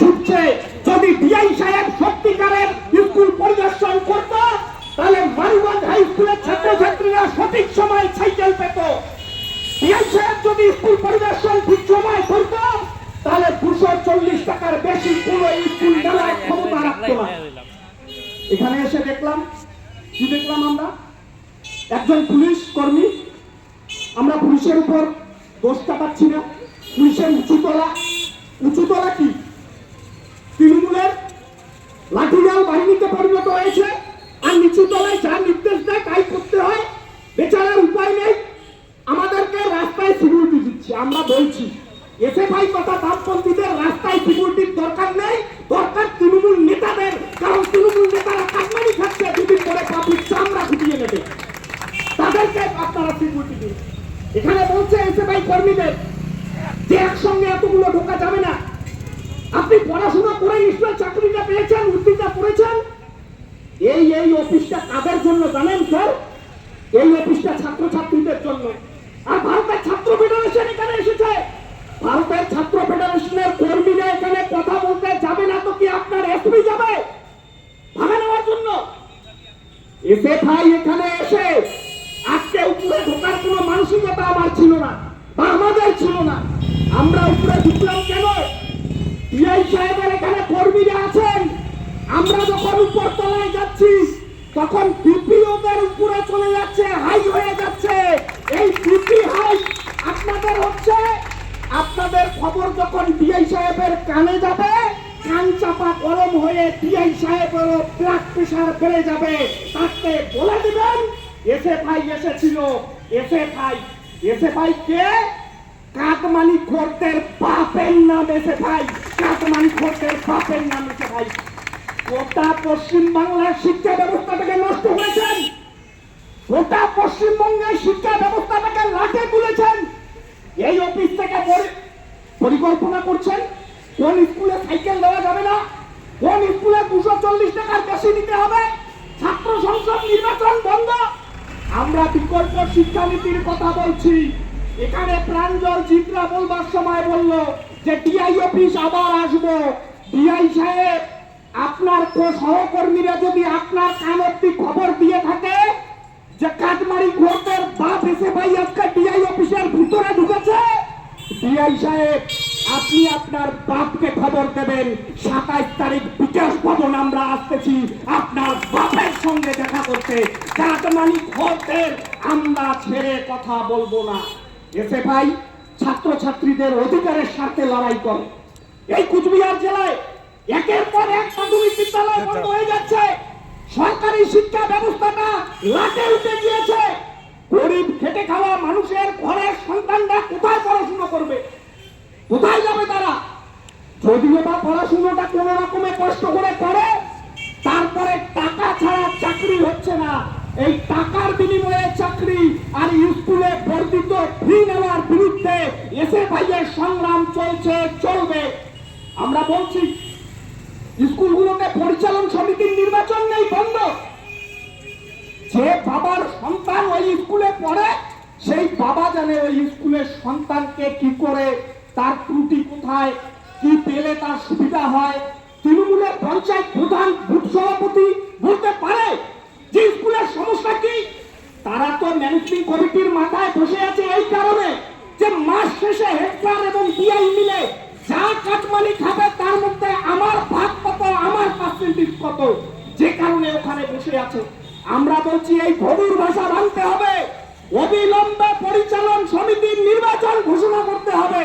ছুটছে, যদি ডিআই সাহেব সত্যিকারের স্কুল পরিদর্শন করত, তাহলে হাই স্কুলের ছাত্রছাত্রীরা সঠিক সময় সাইকেল পেত। ডিআই সাহেব যদি স্কুল পরিদর্শন ঠিক সময় করত, তাহলে দুশো চল্লিশ টাকার বেশি কোনো স্কুল নেওয়ার ক্ষমতা না। এখানে এসে দেখলাম, কি দেখলাম আমরা? একজন পুলিশ কর্মী। আমরা পুলিশের উপর দোষটা পাচ্ছি না। পুলিশের উঁচুতলা উঁচুতলা কি? হয়েছে, আর নিচুতলায় যা নির্দেশ দেয় তাই করতে হয়। বেচারার উপায় নেই। আমাদেরকে রাস্তায় সিকিউরিটি দিচ্ছে, আমরা বলছি এসে ভাই কথা বামপন্থীদের রাস্তায় সিকিউরিটির দরকার নেই। দরকার তৃণমূল নেতাদের, কারণ তৃণমূল নেতারা কাটমানি খাচ্ছে, দুদিন পরে পাবলিক চামড়া ফুটিয়ে নেবে। তাদেরকে আপনারা সিকিউরিটি দিন। এখানে বলছে এসে ভাই কর্মীদের, যে একসঙ্গে এতগুলো ঢোকা যাবে না। আপনি পড়াশোনা করে নিশ্চয় চাকরিটা পেয়েছেন উত্তীর্ণা করেছেন। এই এই অফিসটা কাদের জন্য জানেন, স্যার? এই অফিসটা ছাত্রছাত্রীদের জন্য। আর ভারতের ছাত্র ফেডারেশন এখানে এসেছে। ভারতের ছাত্র ফেডারেশনের কর্মীরা এখানে কথা বলতে যাবে না তো কি আপনার এসপি যাবে? ভাগে নেওয়ার জন্য। এসে ভাই এখানে এসে আজকে উপরে ঢোকার কোনো মানসিকতা আমার ছিল না, বা আমাদের ছিল না। আমরা উপরে ঢুকলাম কেন? পিআই সাহেবের এখানে কর্মীরা আছেন। আমরা যখন উপর তলায় যাচ্ছি তখন বিপিওদের উপরে চলে যাচ্ছে, হাই হয়ে যাচ্ছে। এই বিপি হাই আপনাদের হচ্ছে, আপনাদের খবর যখন ডিআই সাহেবের কানে যাবে, কান চাপা গরম হয়ে ডিআই সাহেবেরও ব্লাড প্রেশার বেড়ে যাবে। বলে এসে ভাই এসেছিল। এসে ভাই এসে ভাই কে? বাপের নাম এসে ভাই। কাকমানি খোরদের বাপের নাম এসে ভাই। গোটা পশ্চিম বাংলার শিক্ষা ব্যবস্থাটাকে নষ্ট করেছেন। গোটা পশ্চিমবঙ্গের শিক্ষা ব্যবস্থাটাকে লাটে তুলেছেন। এই অফিস থেকে পরি- পরিকল্পনা করছেন, কোন স্কুলে সাইকেল দেওয়া যাবে না, কোন স্কুলে দুশো চল্লিশ টাকার বেশি দিতে হবে, ছাত্র সংসদ নির্বাচন বন্ধ। আমরা বিকল্প শিক্ষানীতির কথা বলছি। এখানে প্রাঞ্জল চিত্রা বলবার সময় বলল যে ডিআই অফিস আবার আসব। ডিআই সাহেব আপনার সহকর্মীরা যদি আপনার কান অব্দি খবর দিয়ে থাকে যে কাটমারি ঘোরদের বাপ এসে ভাই আজকে ডিআই অফিসের ভিতরে ঢুকেছে ডিআই সাহেব, আপনি আপনার বাপকে খবর দেবেন। সাতাইশ তারিখ বিকাশ ভবন আমরা আসতেছি আপনার বাপের সঙ্গে দেখা করতে। কাটমানি ঘোরদের আমরা ছেড়ে কথা বলব না। এসে ভাই, ছাত্রছাত্রীদের অধিকারের স্বার্থে লড়াই করে। এই কুচবিহার জেলায় একের পর এক প্রাথমিক বিদ্যালয় বন্ধ হয়ে যাচ্ছে। সরকারি শিক্ষা ব্যবস্থাটা লাটে উঠে গিয়েছে। গরিব খেটে খাওয়া মানুষের ঘরের সন্তানরা কোথায় পড়াশোনা করবে? কোথায় যাবে তারা? যদিও বা পড়াশোনাটা কোনো রকমে কষ্ট করে করে, তারপরে টাকা ছাড়া চাকরি হচ্ছে না। এই টাকার বিনিময়ে চাকরি আর স্কুলে বর্ধিত ফি নেওয়ার বিরুদ্ধে এসে ভাইয়ের সংগ্রাম চলছে, চলবে। আমরা বলছি তার ত্রুটি কোথায়? কি পেলে তার সুবিধা হয়? তৃণমূলের পঞ্চায়েত প্রধান বুথ সভাপতি বলতে পারে যে স্কুলের সমস্যা কি? তারা তো ম্যানেজিং কমিটির মাথায় বসে আছে এই কারণে যে মাস শেষে হেডস্যার এবং ডিআই মিলে যা কাটমানি খাবে তার মধ্যে আমার ভাগ কত, আমার পার্সেন্টেজ কত? যে কারণে ওখানে বসে আছে। আমরা বলছি এই ভবুর ভাষা ভাঙতে হবে। অবিলম্বে পরিচালন সমিতির নির্বাচন ঘোষণা করতে হবে।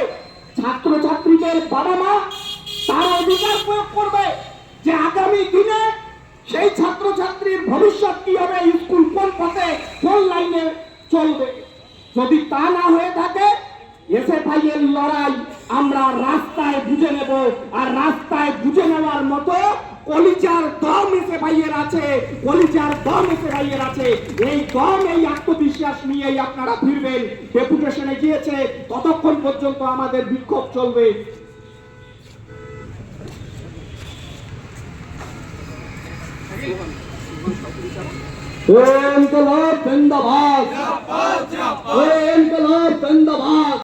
ছাত্রছাত্রীদের বাবা মা তার অধিকার প্রয়োগ করবে যে আগামী দিনে সেই ছাত্রছাত্রীর ভবিষ্যৎ কি হবে, স্কুল কোন পথে, কোন লাইনে চলবে। যদি তা না হয়ে থাকে এসে ভাইয়ের লড়াই আমরা রাস্তায় বুঝে নেব। আর রাস্তায় বুঝে নেওয়ার মতো কলিজার দম এসে ভাইয়ের আছে, কলিজার দম এসে ভাইয়ের আছে। এই দম, এই আত্মবিশ্বাস নিয়েই আপনারা ফিরবেন। ডেপুটেশনে গিয়েছে, ততক্ষণ পর্যন্ত আমাদের বিক্ষোভ চলবে। ইনকলাব জিন্দাবাদ ইনকলাব জিন্দাবাদ